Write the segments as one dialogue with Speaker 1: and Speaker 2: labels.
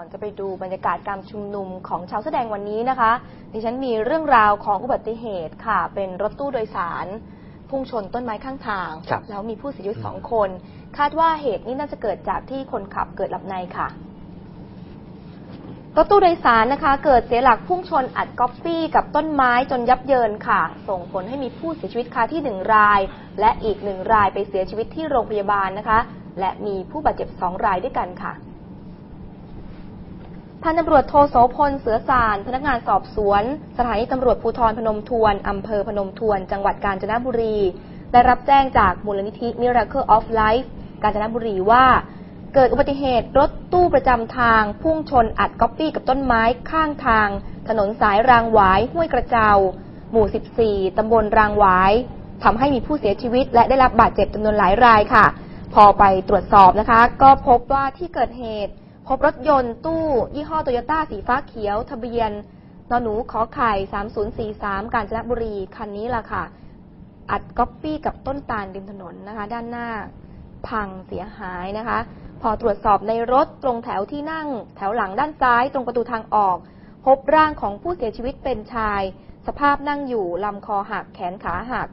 Speaker 1: ก่อนจะไปดูบรรยากาศการชุมนุมของชาวแสอแดงวันนี้นะคะ ดิฉันมีเรื่องราวของอุบัติเหตุค่ะ เป็นรถตู้โดยสาร พุ่งชนต้นไม้ข้างทาง
Speaker 2: ครับ
Speaker 1: แล้วมีผู้เสียชีวิตสองคน คาดว่าเหตุนี้น่าจะเกิดจากที่คนขับเกิดหลับในค่ะ รถตู้โดยสารนะคะ เกิดเสียหลักพุ่งชนอัดก๊อปปี้กับต้นไม้จนยับเยินค่ะ ส่งผลให้มีผู้เสียชีวิตคาที่หนึ่งราย และอีกหนึ่งรายไปเสียชีวิตที่โรงพยาบาลนะคะ และมีผู้บาดเจ็บสองรายด้วยกันค่ะ พันตำรวจโทโสพลเสือสาร พนักงานสอบสวน สถานีตำรวจภูธรพนมทวนอำเภอพนมทวน จังหวัดกาญจนบุรี ได้รับแจ้งจากมูลนิธิ Miracle of Life กาญจนบุรีว่า เกิดอุบัติเหตุรถตู้ประจำทาง พุ่งชนอัดก๊อปปี้กับต้นไม้ข้างทาง ถนนสายรางหวายห้วยกระเจา หมู่ 14 ตำบลรางหวายทำให้มีผู้เสียชีวิต และได้รับบาดเจ็บจำนวนหลายรายค่ะ พอไปตรวจสอบนะคะ ก็พบว่าที่เกิดเหตุ พบรถยนต์ตู้ยี่ห้อโตโยต้าสีฟ้าเขียว ทะเบียนนหนูขอไข่ 3043 กาญจนบุรี คันนี้ล่ะค่ะ อัดก๊อปปี้กับต้นตาลริมถนนนะคะ ด้านหน้าพังเสียหายนะคะ พอตรวจสอบในรถตรงแถวที่นั่ง แถวหลังด้านซ้ายตรงประตูทางออก พบร่างของผู้เสียชีวิตเป็นชาย สภาพนั่งอยู่ลำคอหักแขนขาหัก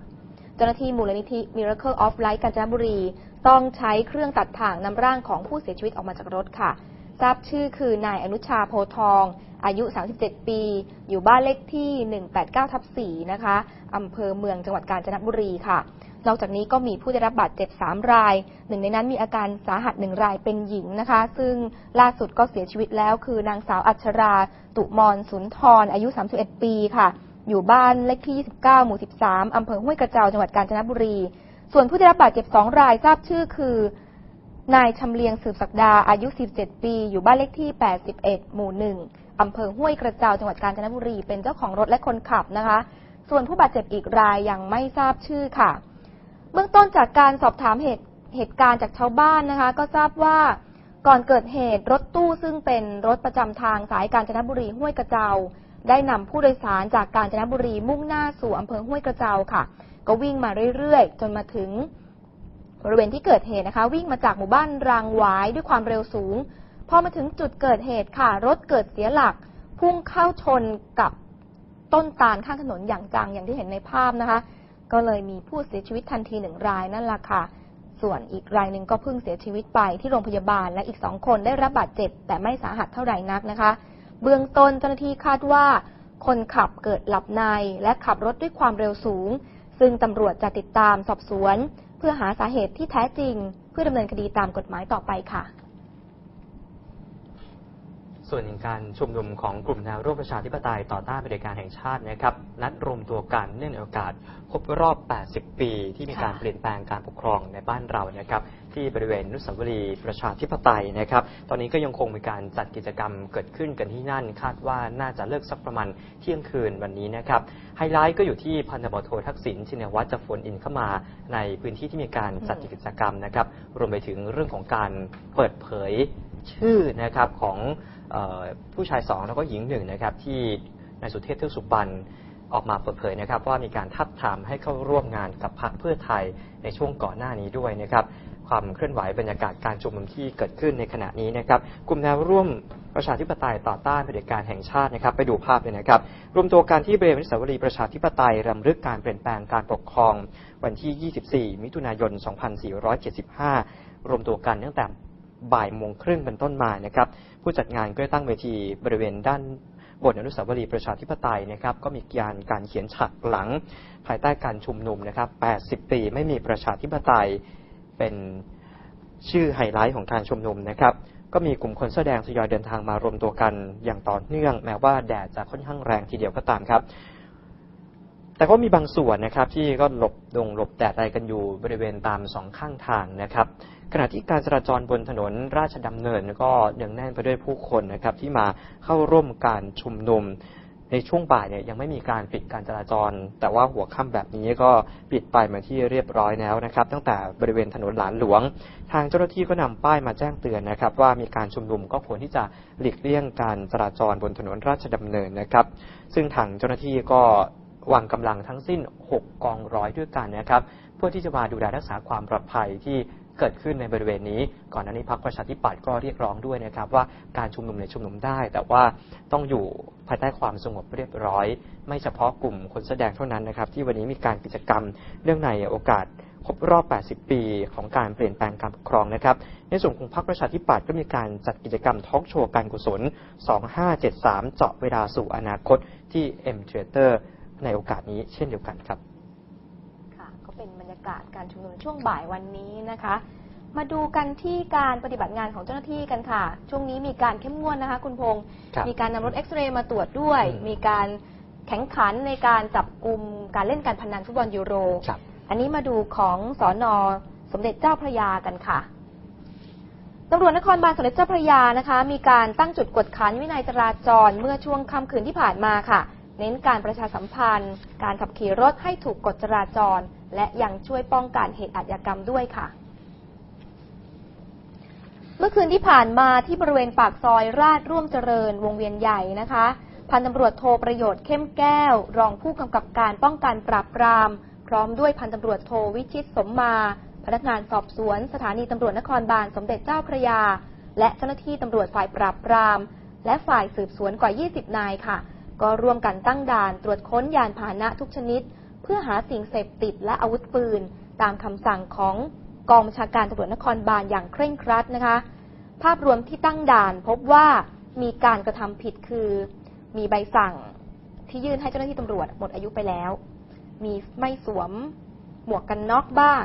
Speaker 1: เจ้าหน้าที่มูลนิธิ Miracle of Life กาญจนบุรี ต้องใช้เครื่องตัดถ่างนำร่างของผู้เสียชีวิตออกมาจากรถค่ะ ทราบชื่อคือนายอนุชาโพทอง อายุ 37 ปี อยู่บ้านเลขที่ 189ทับ4นะคะอำเภอเมืองจังหวัดกาญจนบุรีค่ะ นอกจากนี้ก็มีผู้ได้รับบาดเจ็บ 3 ราย หนึ่งในนั้นมีอาการสาหัสหนึ่งรายเป็นหญิงนะคะ ซึ่งล่าสุดก็เสียชีวิตแล้ว คือนางสาวอัชรา ตุมอนสุนทร อายุ 31 ปีค่ะ อยู่บ้านเลขที่ 29 หมู่ 13อำเภอห้วยกระเจาจังหวัดกาญจนบุรี ส่วนผู้ได้รับบาดเจ็บ 2 รายทราบชื่อคือ นายชำเลียงสืบศักดาอายุ 17 ปี อยู่บ้านเลขที่ 81 หมู่ 1 อำเภอห้วยกระเจาจังหวัดกาญจนบุรี เป็นเจ้าของรถและคนขับนะคะ ส่วนผู้บาดเจ็บอีกรายยังไม่ทราบชื่อค่ะ เบื้องต้นจากการสอบถามเหตุเหตุการณ์จากชาวบ้านนะคะ ก็ทราบว่าก่อนเกิดเหตุรถตู้ซึ่งเป็นรถประจำทางสายกาญจนบุรีห้วยกระเจาได้นำผู้โดยสารจากกาญจนบุรีมุ่งหน้าสู่อำเภอห้วยกระเจาค่ะ ก็วิ่งมาเรื่อยๆ จนมาถึง บริเวณที่เกิดเหตุนะคะ วิ่งมาจากหมู่บ้านรางหวายด้วยความเร็วสูง พอมาถึงจุดเกิดเหตุค่ะ รถเกิดเสียหลัก พุ่งเข้าชนกับต้นตาลข้างถนนอย่างจังอย่างที่เห็นในภาพนะคะ ก็เลยมีผู้เสียชีวิตทันทีหนึ่งรายนั่นแหละค่ะ ส่วนอีกรายหนึ่งก็เพิ่งเสียชีวิตไปที่โรงพยาบาลและอีกสองคนได้รับบาดเจ็บ แต่ไม่สาหัสเท่าไหร่นักนะคะ เบื้องต้นเจ้าหน้าที่คาดว่า คนขับเกิดหลับในและขับรถด้วยความเร็วสูง ซึ่งตำรวจจะติดตามสอบสวน เพื่อหาสาเหตุที่แท้จริง เพื่อดำเนินคดีตามกฎหมายต่อไปค่ะ
Speaker 2: ส่วนการชุมนุมของกลุ่มแนวร่วมประชาธิปไตยต่อต้านเผด็จการแห่งชาตินะครับ นัดรวมตัวกันเนื่องในโอกาสครบรอบ 80 ปี ที่มีการเปลี่ยนแปลงการปกครองในบ้านเรานะครับ ที่บริเวณนุสาวรีย์ประชาธิปไตยนะครับ ตอนนี้ก็ยังคงมีการจัดกิจกรรมเกิดขึ้นกันที่นั่น คาดว่าน่าจะเลิกสักประมาณเที่ยงคืนวันนี้นะครับ ไฮไลท์ก็อยู่ที่พันตำรวจโททักษิณชินวัตรจะฝนอินเข้ามาในพื้นที่ที่มีการจัดกิจกรรมนะครับ รวมไปถึงเรื่องของการเปิดเผยชื่อนะครับของออผู้ชายสองแล้วก็หญิงหนึ่งนะครับที่นายสุเทพเทือกสุบรรณออกมาเปิดเผยนะครับว่ามีการทับทามให้เข้าร่วมงานกับพรรคเพื่อไทยในช่วงก่อนหน้านี้ด้วยนะครับ ความเคลื่อนไหวบรรยากาศการชุมนุมที่เกิดขึ้นในขณะนี้นะครับ กลุ่มแนวร่วมประชาธิปไตยต่อต้านเผด็จการแห่งชาตินะครับ ไปดูภาพเลยนะครับ รวมตัวกันที่บริเวณอนุสาวรีย์ประชาธิปไตยรำลึกการเปลี่ยนแปลงการปกครอง วันที่ 24 มิถุนายน 2475 รวมตัวกันตั้งแต่บ่ายโมงครึ่งเป็นต้นมานะครับ ผู้จัดงานก็ได้ตั้งเวทีบริเวณด้านบนอนุสาวรีย์ประชาธิปไตยนะครับ ก็มีการการเขียนฉากหลัง ภายใต้การชุมนุมนะครับ 80 ปีไม่มีประชาธิปไตย เป็นชื่อไฮไลท์ของการชุมนุมนะครับ ก็มีกลุ่มคนเสื้อแดงทยอยเดินทางมารวมตัวกันอย่างต่อเนื่อง แม้ว่าแดดจะค่อนข้างแรงทีเดียวก็ตามครับ แต่ก็มีบางส่วนนะครับที่ก็หลบดงหลบแดดอะไรกันอยู่บริเวณตามสองข้างทางนะครับ ขณะที่การจราจรบนถนนราชดำเนินก็เนืองแน่นไปด้วยผู้คนนะครับที่มาเข้าร่วมการชุมนุม ในช่วงบ่ายเนี่ยยังไม่มีการปิดการจราจร แต่ว่าหัวค่ำแบบนี้ก็ปิดไปมือนที่เรียบร้อยแล้วนะครับ ตั้งแต่บริเวณถนนหลานหลวง ทางเจ้าหน้าที่ก็นำป้ายมาแจ้งเตือนนะครับ ว่ามีการชุมนุมก็ควรที่จะหลีกเลี่ยงการจราจรบนถนนราชดำเนินนะครับ ซึ่งทางเจ้าหน้าที่ก็วางกำลังทั้งสิ้น 6 กองร้อยด้วยกันนะครับ เพื่อที่จะมาดูแลรักษาความปลอดภัยที่เกิดขึ้นในบริเวณนี้ ก่อนหน้านี้พรรคประชาธิปัตย์ก็เรียกร้องด้วยนะครับว่าการชุมนุมเนี่ยชุมนุมได้ แต่ว่าต้องอยู่ ภายใต้ความสงบเรียบร้อย ไม่เฉพาะกลุ่มคนแสดงเท่านั้นนะครับ ที่วันนี้มีการกิจกรรมเรื่องในโอกาสครบรอบ 80 ปีของการเปลี่ยนแปลงการปกครองนะครับ ในส่วนของพรรคประชาธิปัตย์ก็มีการจัดกิจกรรมทอล์กโชว์การกุศล 2573 เจาะเวลาสู่อนาคตที่ M Theater ในโอกาสนี้เช่นเดียวกันครับ
Speaker 1: ค่ะ ก็เป็นบรรยากาศการชุมนุมช่วงบ่ายวันนี้นะคะ มาดูกันที่การปฏิบัติงานของเจ้าหน้าที่กันค่ะ ช่วงนี้มีการเข้มงวดนะคะ คุณพงศ์
Speaker 2: ครับ
Speaker 1: มีการนำรถเอ็กซเรย์มาตรวจด้วย
Speaker 2: อืม
Speaker 1: มีการแข่งขันในการจับกลุ่มการเล่นการพนันฟุตบอลยูโร
Speaker 2: ครับ
Speaker 1: อันนี้มาดูของสอนอสมเด็จเจ้าพระยากันค่ะตำรวจนครบาลสมเด็จเจ้าพระยานะคะ มีการตั้งจุดกวดขันวินัยจราจรเมื่อช่วงค่ำคืนที่ผ่านมาค่ะ เน้นการประชาสัมพันธ์ การขับขี่รถให้ถูกกฎจราจร และยังช่วยป้องกันเหตุอาชญากรรมด้วยค่ะ เมื่อคืนที่ผ่านมาที่บริเวณปากซอยราชร่วมเจริญวงเวียนใหญ่นะคะ พันตำรวจโทรประโยชน์เข้มแก้ว รองผู้กำกับการป้องกันปราบปราม พร้อมด้วยพันตำรวจโทวิชิตสมมา พนักงานสอบสวน สถานีตำรวจนครบาลสมเด็จเจ้าพระยา และเจ้าหน้าที่ตำรวจฝ่ายปราบปราม และฝ่ายสืบสวนกว่า 20 นายค่ะ ก็ร่วมกันตั้งด่านตรวจค้นยานพาหนะทุกชนิด เพื่อหาสิ่งเสพติดและอาวุธปืน ตามคำสั่งของ กองบัญชาการตำรวจนครบาลอย่างเคร่งครัดนะคะ ภาพรวมที่ตั้งด่านพบว่ามีการกระทำผิดคือ มีใบสั่งที่ยื่นให้เจ้าหน้าที่ตำรวจหมดอายุไปแล้ว มีไม่สวมหมวกกันน็อกบ้าง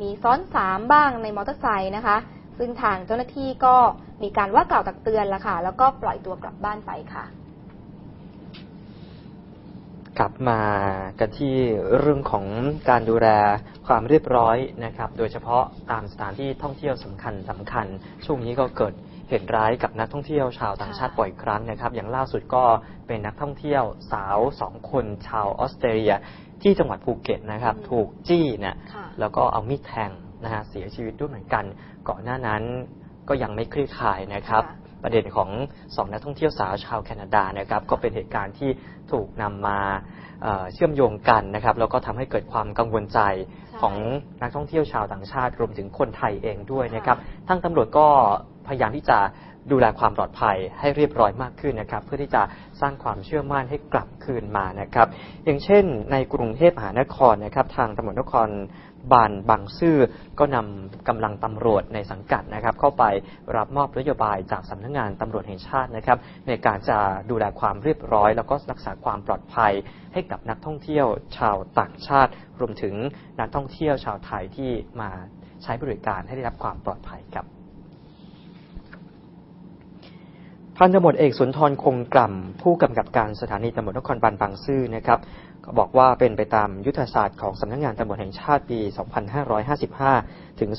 Speaker 1: มีซ้อนสามบ้างในมอเตอร์ไซค์นะคะ ซึ่งทางเจ้าหน้าที่ก็มีการว่ากล่าวตักเตือนละค่ะ แล้วก็ปล่อยตัวกลับบ้านไปค่ะ
Speaker 2: กลับมากันที่เรื่องของการดูแลความเรียบร้อยนะครับ โดยเฉพาะตามสถานที่ท่องเที่ยวสำคัญสำคัญ ช่วงนี้ก็เกิดเหตุร้ายกับนักท่องเที่ยวชาวต่างชาติบ่อยครั้งนะครับ อย่างล่าสุดก็เป็นนักท่องเที่ยวสาวสองคนชาวออสเตรเลียที่จังหวัดภูเก็ตนะครับ
Speaker 1: อืม
Speaker 2: ถูกจี้เนี่ย
Speaker 1: ค่ะ
Speaker 2: แล้วก็เอามีดแทงนะฮะเสียชีวิตด้วยเหมือนกัน ก่อนหน้านั้นก็ยังไม่คลี่คลายนะครับ
Speaker 1: ค่ะ
Speaker 2: ประเด็นของสองนักท่องเที่ยวสาวชาวแคนาดานะครับ ก็เป็นเหตุการณ์ที่ถูกนำมาเอ่อเชื่อมโยงกันนะครับ แล้วก็ทำให้เกิดความกังวลใจ
Speaker 1: ใช่
Speaker 2: ของนักท่องเที่ยวชาวต่างชาติรวมถึงคนไทยเองด้วย
Speaker 1: ค่ะ
Speaker 2: นะครับทางตำรวจก็พยายามที่จะดูแลความปลอดภัยให้เรียบร้อยมากขึ้นนะครับ เพื่อที่จะสร้างความเชื่อมั่นให้กลับคืนมานะครับ อย่างเช่น ในกรุงเทพมหานครนะครับ ทางตำรวจนคร บาลบางซื่อก็นำกำลังตำรวจในสังกัดนะครับ เข้าไปรับมอบนโยบายจากสำนักงานตำรวจแห่งชาตินะครับ ในการจะดูแลความเรียบร้อย แล้วก็รักษาความปลอดภัย ให้กับนักท่องเที่ยวชาวต่างชาติ รวมถึงนักท่องเที่ยวชาวไทยที่มาใช้บริการให้ได้รับความปลอดภัยครับพันตำรวจเอกสุนทรคงกล่ำผู้กำกับการสถานีตำรวจนครบาลบางซื่อนะครับ ก็บอกว่าเป็นไปตามยุทธศาสตร์ของสำนักงานตำรวจแห่งชาติปี 2555 ถึง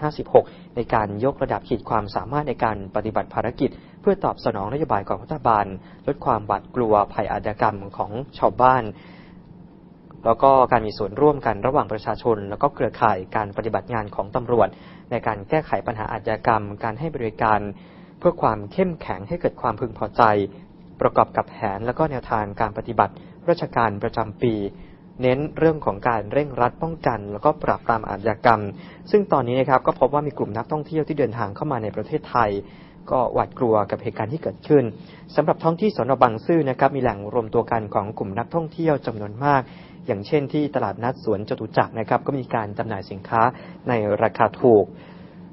Speaker 2: 2556 ในการยกระดับขีดความสามารถในการปฏิบัติภารกิจ เพื่อตอบสนองนโยบายของรัฐบาล ลดความหวาดกลัวภัยอาชญากรรมของชาวบ้าน แล้วก็การมีส่วนร่วมกันระหว่างประชาชน แล้วก็เครือข่ายการปฏิบัติงานของตำรวจ ในการแก้ไขปัญหาอาชญากรรม การให้บริการเพื่อความเข้มแข็งให้เกิดความพึงพอใจ ประกอบกับแผนและก็แนวทางการปฏิบัติ ราชการประจำปี เน้นเรื่องของการเร่งรัดป้องกัน แล้วก็ปราบปรามอาชญากรรม ซึ่งตอนนี้นะครับก็พบว่ามีกลุ่มนักท่องเที่ยวที่เดินทางเข้ามาในประเทศไทย ก็หวาดกลัวกับเหตุการณ์ที่เกิดขึ้นสำหรับท้องที่สนบางซื่อนะครับมีแหล่งรวมตัวกันของกลุ่มนักท่องเที่ยวจำนวนมากอย่างเช่นที่ตลาดนัดสวนจตุจักรนะครับก็มีการจำหน่ายสินค้าในราคาถูก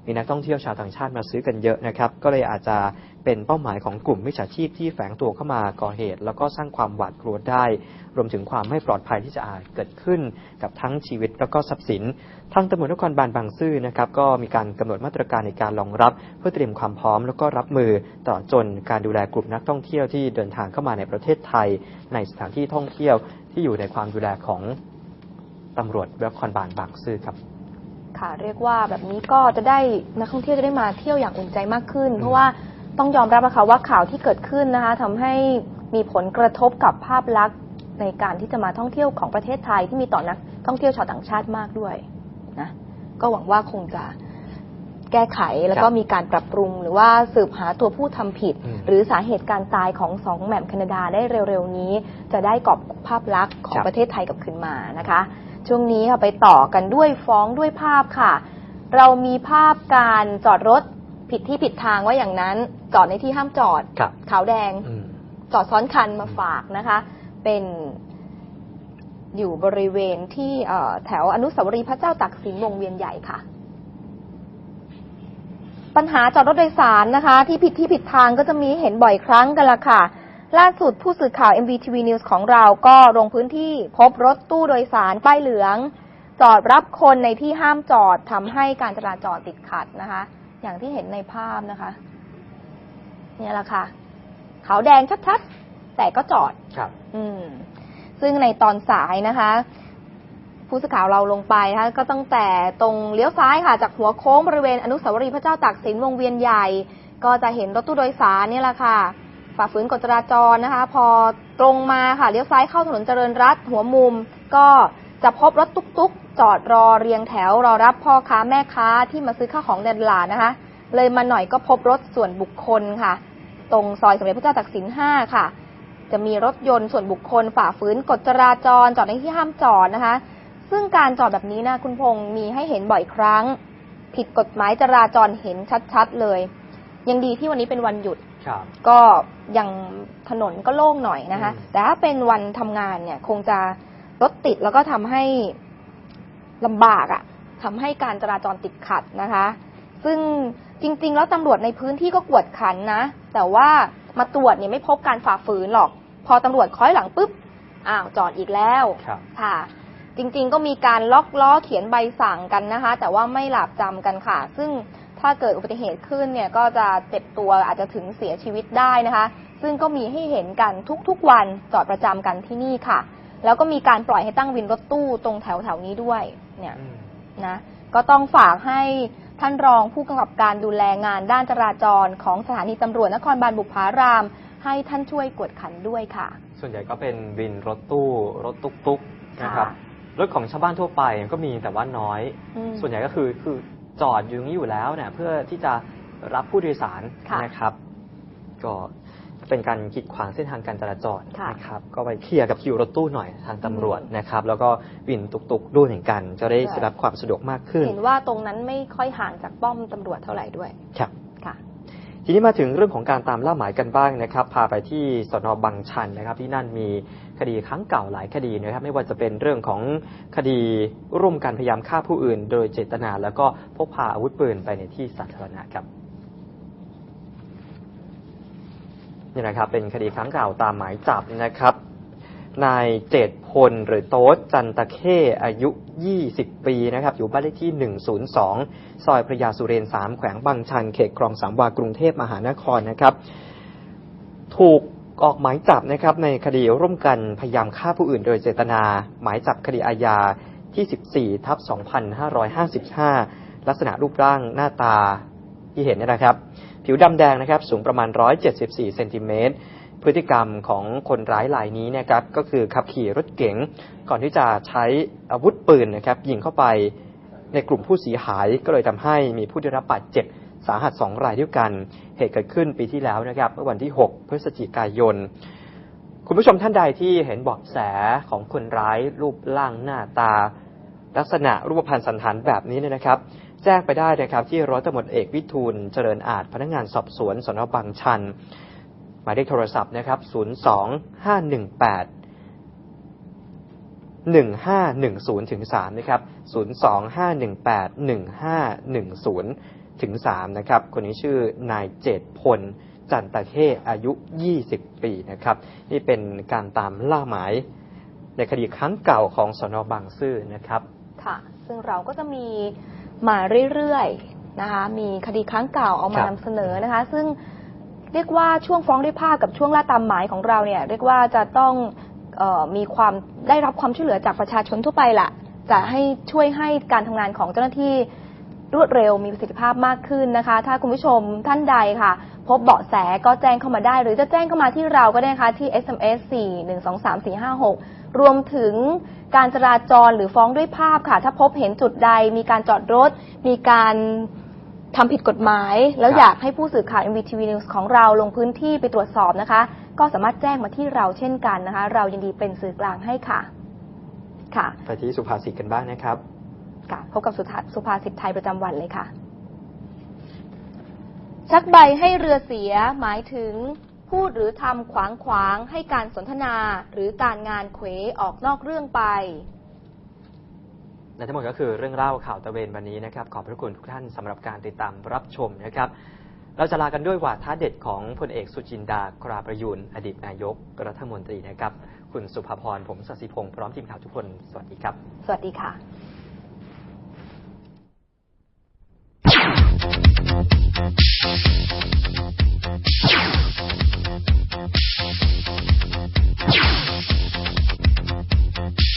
Speaker 2: มีนักท่องเที่ยวชาวต่างชาติมาซื้อกันเยอะนะครับ ก็เลยอาจจะเป็นเป้าหมายของกลุ่มมิจฉาชีพที่แฝงตัวเข้ามาก่อเหตุ แล้วก็สร้างความหวาดกลัวได้ รวมถึงความไม่ปลอดภัยที่จะอาจเกิดขึ้นกับทั้งชีวิตแล้วก็ทรัพย์สินทางตำรวจนครบาลบางซื่อนะครับก็มีการกำหนดมาตรการในการรองรับ เพื่อเตรียมความพร้อมแล้วก็รับมือตลอจนการดูแลกลุ่มนักท่องเที่ยวที่เดินทางเข้ามาในประเทศไทย ในสถานที่ท่องเที่ยวที่อยู่ในความดูแลของตำรวจนครบาลบางซื่อครับ
Speaker 1: ค่ะ เรียกว่าแบบนี้ก็จะได้นักท่องเที่ยวจะได้มาเที่ยวอย่างอุ่นใจมากขึ้น เพราะว่าต้องยอมรับนะคะว่าข่าวที่เกิดขึ้นนะคะทำให้มีผลกระทบกับภาพลักษณ์ในการที่จะมาท่องเที่ยวของประเทศไทยที่มีต่อนักท่องเที่ยวชาวต่างชาติมากด้วยนะก็หวังว่าคงจะแก้ไขแล้วก็
Speaker 2: ครับ
Speaker 1: มีการปรับปรุง หรือว่าสืบหาตัวผู้ทำผิด
Speaker 2: อืม
Speaker 1: หรือสาเหตุการตายของสองแหม่มแคนาดาได้เร็วๆนี้ จะได้กอบภาพลักษณ์ของ
Speaker 2: ครับ
Speaker 1: ประเทศไทยกลับคืนมานะคะ ช่วงนี้ค่ะไปต่อกันด้วยฟ้องด้วยภาพค่ะ เรามีภาพการจอดรถผิดที่ผิดทางไว่าอย่างนั้น จอดในที่ห้ามจอด
Speaker 2: ครับ
Speaker 1: ขาวแดง
Speaker 2: อืม
Speaker 1: จอดซ้อนคันมาฝากนะคะ เป็นอยู่บริเวณที่เอ่อแถวอนุสาวรีย์พระเจ้าตากสินวงเวียนใหญ่ค่ะ ปัญหาจอดรถโดยสารนะคะ ที่ผิดที่ผิดทางก็จะมีให้เห็นบ่อยครั้งกันละค่ะ ล่าสุดผู้สื่อข่าว MVTV News ของเราก็ลงพื้นที่พบรถตู้โดยสารป้ายเหลือง จอดรับคนในที่ห้ามจอดทำให้การจราจรติดขัดนะคะ อย่างที่เห็นในภาพนะคะ เนี่ยแหละค่ะขาวแดงชัดๆ แต่ก็จอด
Speaker 2: ครับ
Speaker 1: อืม ซึ่งในตอนสายนะคะ ผู้สื่อข่าวเราลงไปนะคะก็ตั้งแต่ตรงเลี้ยวซ้ายค่ะ จากหัวโค้งบริเวณอนุสาวรีย์พระเจ้าตากสินวงเวียนใหญ่ ก็จะเห็นรถตู้โดยสารเนี่ยแหละค่ะ ฝ่าฝืนกฎจราจรนะคะ พอตรงมาค่ะเลี้ยวซ้ายเข้าถนนเจริญรัตหัวมุม ก็จะพบรถตุ๊กๆ จอดรอเรียงแถวรอรับพ่อค้าแม่ค้าที่มาซื้อข้าวของในตลาดนะคะ เลยมาหน่อยก็พบรถส่วนบุคคลค่ะ ตรงซอยสมเด็จพระเจ้าตากสิน5ค่ะ จะมีรถยนต์ส่วนบุคคล ฝ่าฝืนกฎจราจรจอดในที่ห้ามจอดนะคะ ซึ่งการจอดแบบนี้นะคุณพงษ์มีให้เห็นบ่อยครั้ง ผิดกฎหมายจราจรเห็นชัดๆเลย ยังดีที่วันนี้เป็นวันหยุด
Speaker 2: ครับ
Speaker 1: ก็ยังถนนก็โล่งหน่อยนะคะ
Speaker 2: อืม
Speaker 1: แต่ถ้าเป็นวันทำงานเนี่ย คงจะรถติดแล้วก็ทำให้ลำบากอะ่ะทำให้การจราจรติดขัดนะคะ ซึ่งจริง ๆ แล้วตำรวจในพื้นที่ก็กวดขันนะ แต่ว่ามาตรวจเนี่ยไม่พบการฝ่าฝืนหรอก พอตำรวจคอยหลังปุ๊บอ้าวจอดอีกแล้ว
Speaker 2: ครับ
Speaker 1: ค่ะ จริงๆก็มีการล็อกล้อเขียนใบสั่งกันนะคะ แต่ว่าไม่หลาบจำกันค่ะ ซึ่ง ถ้าเกิดอุบัติเหตุขึ้นเนี่ยก็จะเจ็บตัวอาจจะถึงเสียชีวิตได้นะคะ ซึ่งก็มีให้เห็นกันทุกๆวันจอดประจำกันที่นี่ค่ะ แล้วก็มีการปล่อยให้ตั้งวินรถตู้ตรงแถวๆนี้ด้วยเนี่ย
Speaker 2: อืม
Speaker 1: นะก็ต้องฝากให้ท่านรองผู้กำกับการดูแลงานด้านจราจรของสถานีตำรวจนครบาลบุพาราม ให้ท่านช่วยกวดขันด้วยค่ะ
Speaker 2: ส่วนใหญ่ก็เป็นวินรถตู้ รถตุ๊กๆนะครับ
Speaker 1: ค่ะ
Speaker 2: รถของชาวบ้านทั่วไปก็มีแต่ว่าน้อย
Speaker 1: อืม
Speaker 2: ส่วนใหญ่ก็คือคือ จอดอยู่อย่างนี้อยู่แล้วเนี่ยเพื่อที่จะรับผู้โดยสาร
Speaker 1: ค่ะ
Speaker 2: นะครับ ก็เป็นการขีดขวางเส้นทางการจราจร
Speaker 1: ค่ะ
Speaker 2: นะครับ ก็ไปเคลียร์กับคิวรถตู้หน่อยทางตำรวจนะครับ แล้วก็วินตุกๆด้วยเหมือนกัน จะได้
Speaker 1: ใช่
Speaker 2: รับความสะดวกมากขึ้น
Speaker 1: เห็นว่าตรงนั้นไม่ค่อยห่างจากป้อมตำรวจเท่าไหร่ด้วย
Speaker 2: ครับ
Speaker 1: ค่ะ
Speaker 2: ทีนี้มาถึงเรื่องของการตามล่าหมายกันบ้างนะครับ พาไปที่สนบางชันนะครับ ที่นั่นมีคดีครั้งเก่าหลายคดีนะครับ ไม่ว่าจะเป็นเรื่องของคดีร่วมกันพยายามฆ่าผู้อื่น โดยเจตนา แล้วก็พกพาอาวุธปืนไปในที่สาธารณะครับนี่นะครับเป็นคดีครั้งเก่าตามหมายจับนะครับ นายเจตพลหรือโต๊ดจันตะเข้ อายุ 20 ปีนะครับ อยู่บ้านเลขที่ 102 ซอยพระยาสุเรนสามแขวงบางชัน เขตคลองสามวากรุงเทพมหานครนะครับ ถูกออกหมายจับนะครับในคดีร่วมกันพยายามฆ่าผู้อื่นโดยเจตนา หมายจับคดีอาญาที่ 14 ทับ 2555 ลักษณะรูปร่างหน้าตาที่เห็นเนี่ยนะครับ ผิวดำแดงนะครับ สูงประมาณ 174 เซนติเมตร พฤติกรรมของคนร้ายรายนี้นะครับก็คือขับขี่รถเก๋งก่อนที่จะใช้อาวุธปืนนะครับยิงเข้าไปในกลุ่มผู้เสียหายก็เลยทำให้มีผู้ได้รับบาดเจ็บสาหัส2รายด้วยกัน เหตุเกิดขึ้นปีที่แล้วนะครับเมื่อวันที่ 6 พฤศจิกายน คุณผู้ชมท่านใดที่เห็นเบาะแสของคนร้ายรูปร่างหน้าตา ลักษณะรูปพรรณสันฐานแบบนี้เนี่ยนะครับ แจ้งไปได้นะครับที่ร้อยตำรวจเอกวิทูลเจริญอาจพนักงานสอบสวนสนบางชัน มายเลขโทรศัพท์นะครับ02 518 1510ถึง3นะครับ02 518 1510ถึง3นะครับ คนนี้ชื่อนายเจตพล จันตะเข้อายุ 20 ปีนะครับ นี่เป็นการตามล่าหมายในคดีครั้งเก่าของสนบางซื่อนะครับ
Speaker 1: ค่ะ ซึ่งเราก็จะมีมาเรื่อยๆนะคะ มีคดีครั้งเก่าเอามานำเสนอนะคะ ซึ่ง เรียกว่าช่วงฟ้องด้วยภาพกับช่วงล่าตามหมายของเราเนี่ย เรียกว่าจะต้องออมีความได้รับความช่วยเหลือจากประชาชนทั่วไปละจะให้ช่วยให้การทำงานของเจ้าหน้าที่รวดเร็วมีประสิทธิภาพมากขึ้นนะคะ ถ้าคุณผู้ชมท่านใดค่ะ พบเบาะแสก็แจ้งเข้ามาได้ หรือจะแจ้งเข้ามาที่เราก็ได้นะคะที่ SMS 4 1 2 3 4 5 6 รวมถึงการจราจรหรือฟ้องด้วยภาพค่ะ ถ้าพบเห็นจุดใด มีการจอดรถ มีการ ทำผิดกฎหมาย แล้ว
Speaker 2: ครับ
Speaker 1: อยากให้ผู้สื่อข่าว MVTV News ของเราลงพื้นที่ไปตรวจสอบนะคะ ก็สามารถแจ้งมาที่เราเช่นกันนะคะ เรายินดีเป็นสื่อกลางให้ค่ะ ค่ะ
Speaker 2: ไปที่สุภาษิตกันบ้างนะครับ
Speaker 1: ค่ะพบกับสุภาสุภาษิตไทยประจำวันเลยค่ะ ชักใบให้เรือเสียหมายถึงพูดหรือทำขวางขวางให้การสนทนาหรือการงานเขวออกนอกเรื่องไป
Speaker 2: และทั้งหมดก็คือเรื่องเล่าข่าวตะเวนวันนี้นะครับ ขอบพระคุณทุกท่านสำหรับการติดตามรับชมนะครับ เราจะลากันด้วยวาท้าเด็ดของพลเอกสุจินดาคราประยุนอดีตนายกรัฐมนตรีนะครับ คุณสุภพรผมสศิพงศ์พร้อมทีมข่าวทุกคน สวัสดีครับ
Speaker 1: สวัสดีค่ะ
Speaker 3: Yeah.